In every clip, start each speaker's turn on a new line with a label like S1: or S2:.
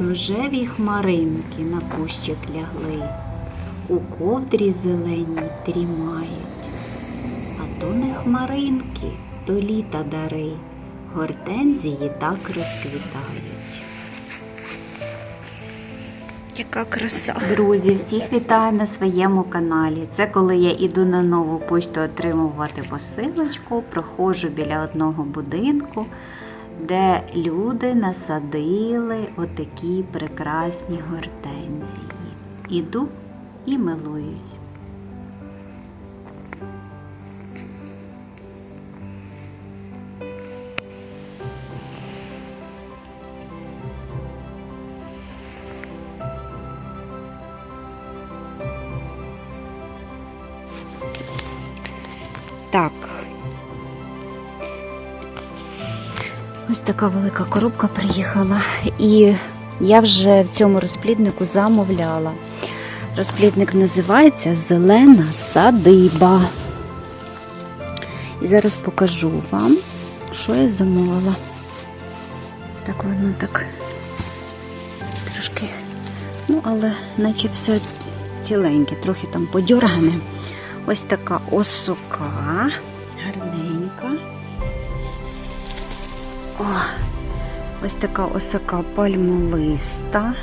S1: Рожеві хмаринки на кущик лягли, у ковдрі зеленій трімають. А то не хмаринки, то літа дари, гортензії так розквітають.
S2: Яка краса.
S1: Друзі, всіх вітаю на своєму каналі. Це коли я іду на нову пошту отримувати посилочку, проходжу біля одного будинку, де люди насадили отакі прекрасні гортензії. Іду і милуюсь.
S2: Так,
S1: Ось така велика коробка приїхала, і я вже в цьому розпліднику замовляла. Розплідник називається Зелена садиба. І зараз покажу вам, що я замовила. Так воно так трошки, ну, але наче все ціленьке, трохи там подьоргане. Ось така осока, ось така осока пальмолиста.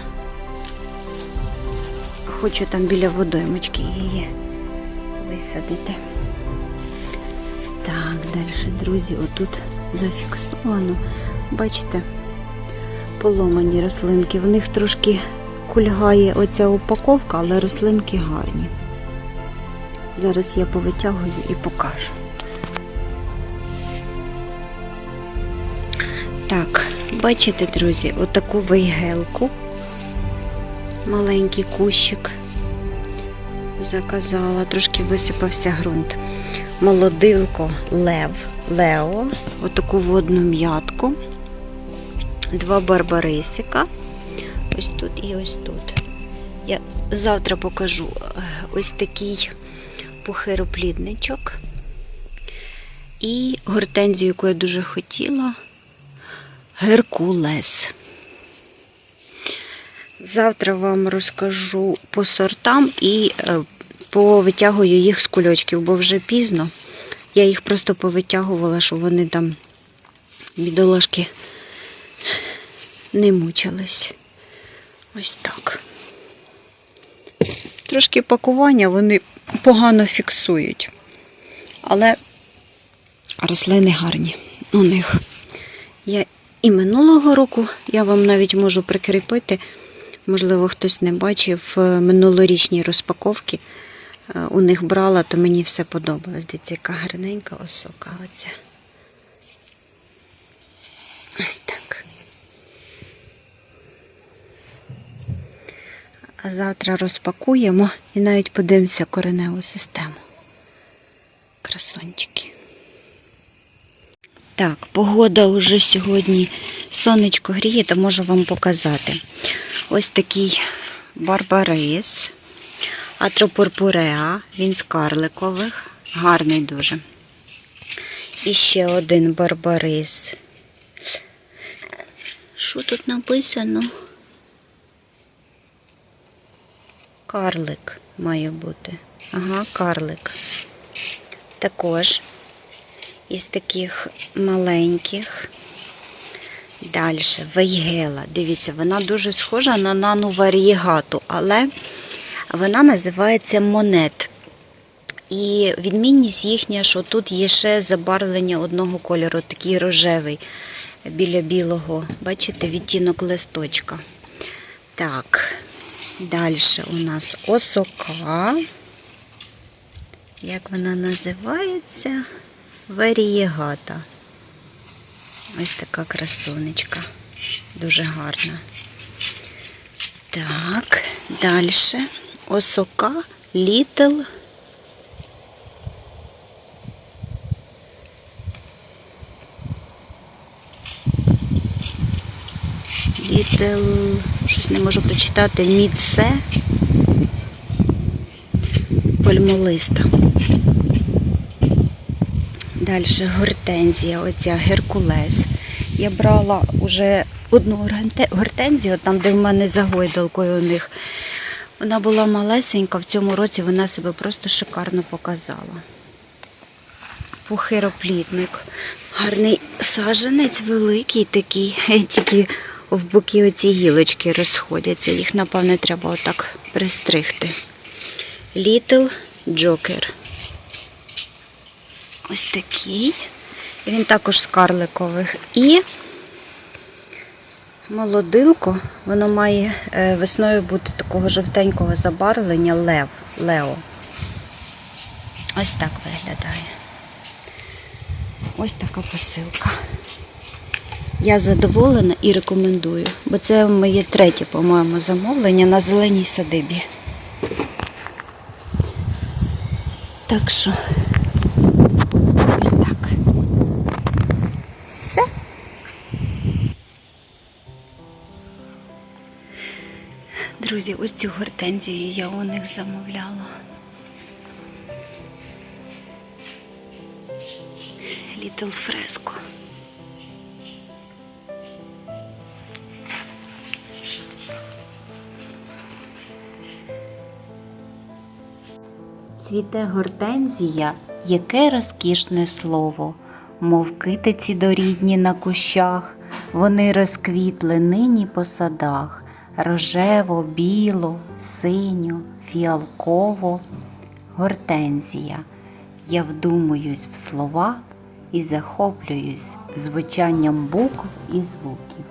S1: Хочу там біля водоймочки її висадити. Так, далі, друзі, отут зафіксовано. Бачите, поломані рослинки. В них трошки кульгає оця упаковка, але рослинки гарні. Зараз я повитягую і покажу. Так, бачите, друзі, отаку вейгелку. Маленький кущик. Заказала, трошки висипався ґрунт. Молодилко Лев, Лео, отаку водну м'ятку, два барбарисика. Ось тут і ось тут. Я завтра покажу е, ось такий пухироплідничок. І гортензію, яку я дуже хотіла. Геркулес. Завтра вам розкажу по сортам і е, повитягую їх з кульочків, бо вже пізно. Я їх просто повитягувала, щоб вони там бідолашки не мучились. Ось так. Трошки пакування вони погано фіксують. Але рослини гарні у них. Я і минулого року я вам навіть можу прикріпити. Можливо, хтось не бачив е, минулорічні розпаковки. Е, У них брала, то мені все подобалось. Дивіться, яка гарненька осока оця. Ось так. А завтра розпакуємо і навіть подивимося кореневу систему. Красончики. Так, погода вже сьогодні сонечко гріє, то можу вам показати. Ось такий барбарис, атропурпуреа, він з карликових, гарний дуже. І ще один барбарис. Що тут написано? Карлик має бути. Ага, карлик. Також із таких маленьких. Далі вейгела. Дивіться, вона дуже схожа на нану варієгату, але вона називається монет. І відмінність їхня, що тут є ще забарвлення одного кольору, такий рожевий біля білого. Бачите, відтінок листочка. Так, далі у нас осока. Як вона називається? Варієгата. Ось така красунечка. Дуже гарна. Так, далі. Осока Little. Little, щось не можу прочитати, міце пальмолиста. Далі гортензія, оця Геркулес. Я брала уже одну гортензію, там, де в мене за гойдалкою у них. Вона була малесенька, в цьому році вона себе просто шикарно показала. Пухироплітник. Гарний саженець великий такий, тільки в боки оці гілочки розходяться. Їх, напевне, треба отак пристригти. Little Joker. Ось такий. Він також з карликових. І молодилко, воно має е, весною бути такого жовтенького забарвлення лев, Лео. Ось так виглядає. Ось така посилка. Я задоволена і рекомендую, бо це моє третє, по-моєму, замовлення на зеленій садибі. Так що, Друзі, ось цю гортензію я у них замовляла. Little Fresco. Цвіте гортензія, яке розкішне слово, мов китиці дорідні на кущах, вони розквітли нині по садах, рожево, біло, синьо, фіалково, гортензія. Я вдумуюсь в слова і захоплююсь звучанням букв і звуків.